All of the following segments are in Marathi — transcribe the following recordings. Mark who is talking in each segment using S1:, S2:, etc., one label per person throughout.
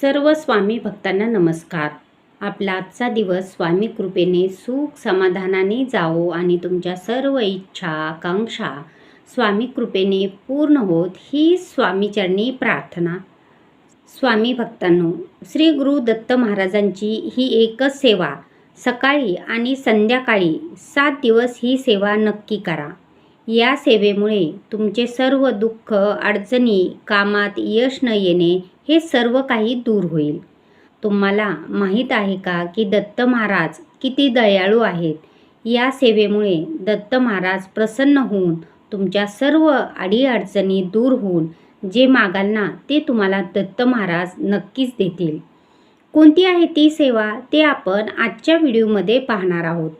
S1: सर्व स्वामी भक्तांना नमस्कार. आपला आजचा दिवस स्वामी कृपेने सुख समाधानाने जावो आणि तुमच्या सर्व इच्छा आकांक्षा स्वामी कृपेने पूर्ण होत ही स्वामीचरणी प्रार्थना. स्वामी भक्तांनो श्री गुरु दत्त महाराजांची ही एकच सेवा सकाळी आणि संध्याकाळी सात दिवस ही सेवा नक्की करा. या सेवेमुळे तुमचे सर्व दुःख अडचणी कामात यश न येणे हे सर्व काही दूर होईल. तुम्हाला माहीत आहे का की दत्त महाराज किती दयाळू आहेत? या सेवेमुळे दत्त महाराज प्रसन्न होऊन तुमच्या सर्व अडीअडचणी दूर होऊन जे मागाल ना ते तुम्हाला दत्त महाराज नक्कीच देतील. कोणती आहे ती सेवा? ते आपण आजच्या व्हिडिओमध्ये पाहणार आहोत.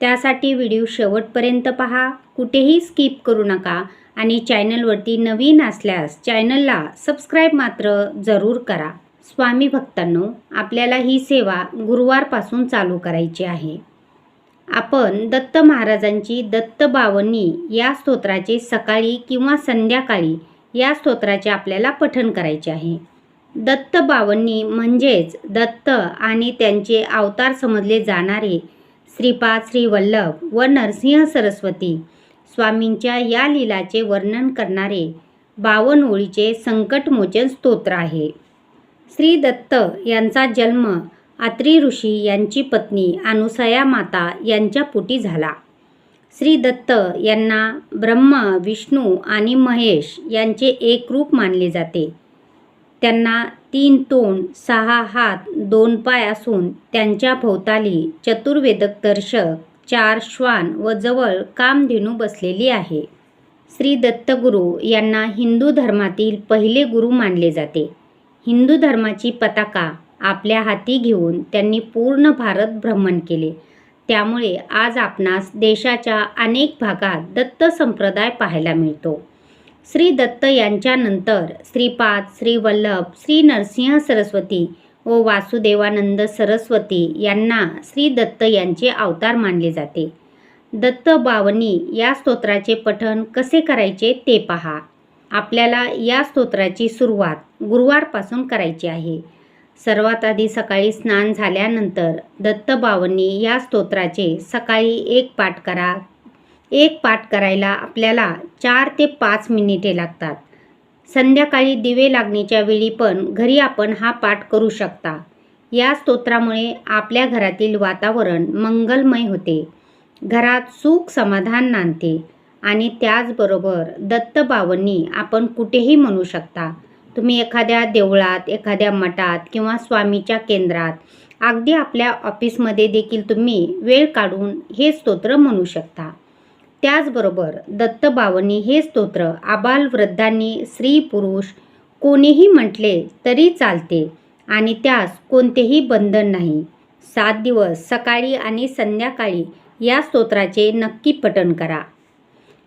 S1: त्यासाठी व्हिडिओ शेवटपर्यंत पहा. कुठेही स्किप करू नका आणि चॅनलवरती नवीन असल्यास चॅनलला सबस्क्राईब मात्र जरूर करा. स्वामी भक्तांनो आपल्याला ही सेवा गुरुवारपासून चालू करायची आहे. आपण दत्त महाराजांची दत्त बावनी या स्तोत्राचे सकाळी किंवा संध्याकाळी या स्तोत्राचे आपल्याला पठण करायचे आहे. दत्त बावन्नी म्हणजेच दत्त आणि त्यांचे अवतार समजले जाणारे श्रीपाद श्रीवल्लभ व नरसिंह सरस्वती स्वामींच्या या लीलाचे वर्णन करणारे बावन ओळीचे संकटमोचन स्तोत्र आहे. श्री दत्त यांचा जन्म आत्री ऋषी यांची पत्नी अनुसया माता यांच्या पोटी झाला. श्री दत्त यांना ब्रह्म विष्णू आणि महेश यांचे एक रूप मानले जाते. त्यांना तीन तोंड सहा हात दोन पाय असून त्यांच्या भोवताली चतुर्वेदक दर्शक चार श्वान व जवळ कामधेनू बसलेली आहे. श्री दत्तगुरू यांना हिंदू धर्मातील पहिले गुरु मानले जाते. हिंदू धर्माची पताका आपल्या हाती घेऊन त्यांनी पूर्ण भारत भ्रमण केले. त्यामुळे आज आपणास देशाच्या अनेक भागात दत्त संप्रदाय पाहायला मिळतो. श्री दत्त यांच्यानंतर श्रीपाद श्रीवल्लभ श्री नरसिंह सरस्वती व वासुदेवानंद सरस्वती यांना श्री दत्त यांचे अवतार मानले जाते. दत्त बावनी या स्तोत्राचे पठण कसे करायचे ते पहा. आपल्याला या स्तोत्राची सुरुवात गुरुवारपासून करायची आहे. सर्वात आधी सकाळी स्नान झाल्यानंतर दत्त बावनी या स्तोत्राचे सकाळी एक पाठ करा. एक पाठ करायला आपल्याला चार ते पाच मिनिटे लागतात. संध्याकाळी दिवे लागण्याच्या वेळी पण घरी आपण हा पाठ करू शकता. या स्तोत्रामुळे आपल्या घरातील वातावरण मंगलमय होते. घरात सुख समाधान नांदते आणि त्याचबरोबर दत्तबावनी आपण कुठेही म्हणू शकता. तुम्ही एखाद्या देवळात एखाद्या मठात किंवा स्वामीच्या केंद्रात अगदी आपल्या ऑफिसमध्ये देखील तुम्ही वेळ काढून हे स्तोत्र म्हणू शकता. त्याचबरोबर दत्तबावनी हे स्तोत्र आबाल वृद्धांनी स्त्री पुरुष कोणीही म्हटले तरी चालते आणि त्यास कोणतेही बंधन नाही. सात दिवस सकाळी आणि संध्याकाळी या स्तोत्राचे नक्की पठण करा.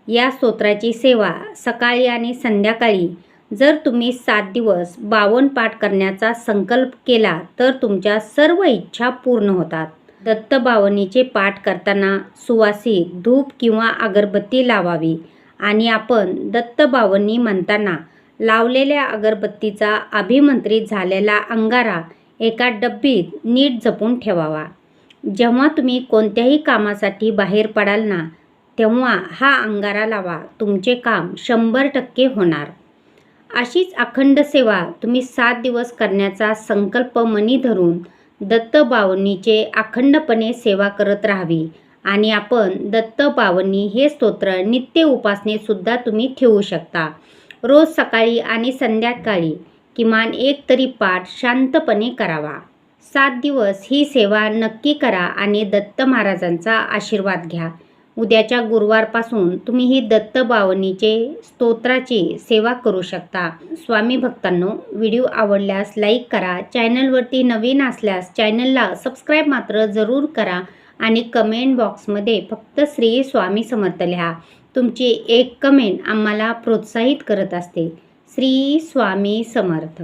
S1: या स्तोत्राची सेवा सकाळी आणि संध्याकाळी जर तुम्ही सात दिवस बावन पाठ करण्याचा संकल्प केला तर तुमच्या सर्व इच्छा पूर्ण होतात. दत्तबावनीचे पाठ करताना सुवासिक धूप किंवा अगरबत्ती लावावी. आणि आपण दत्तबावनी म्हणताना लावलेल्या अगरबत्तीचा अभिमंत्रित झालेला अंगारा एका डब्बीत नीट जपून ठेवावा. जेव्हा तुम्ही कोणत्याही कामासाठी बाहेर पडाल ना तेव्हा हा अंगारा लावा. तुमचे काम शंभर टक्के होणार. अशीच अखंड सेवा तुम्ही सात दिवस करण्याचा संकल्प मनी धरून दत्तबावनीचे अखंडपणे सेवा करत राहावी. आणि आपण दत्तबावनी हे स्तोत्र नित्य उपासनेसुद्धा तुम्ही ठेवू शकता. रोज सकाळी आणि संध्याकाळी किमान एक तरी पाठ शांतपणे करावा. सात दिवस ही सेवा नक्की करा आणि दत्त महाराजांचा आशीर्वाद घ्या. उद्याच्या गुरुवारपासून तुम्ही ही दत्तबावनीचे स्तोत्राची सेवा करू शकता. स्वामी भक्तांनो व्हिडिओ आवडल्यास लाईक करा. चॅनलवरती नवीन असल्यास चॅनलला सबस्क्राईब मात्र जरूर करा आणि कमेंट बॉक्समध्ये फक्त श्री स्वामी समर्थ लिहा. तुमची एक कमेंट आम्हाला प्रोत्साहित करत असते. श्री स्वामी समर्थ.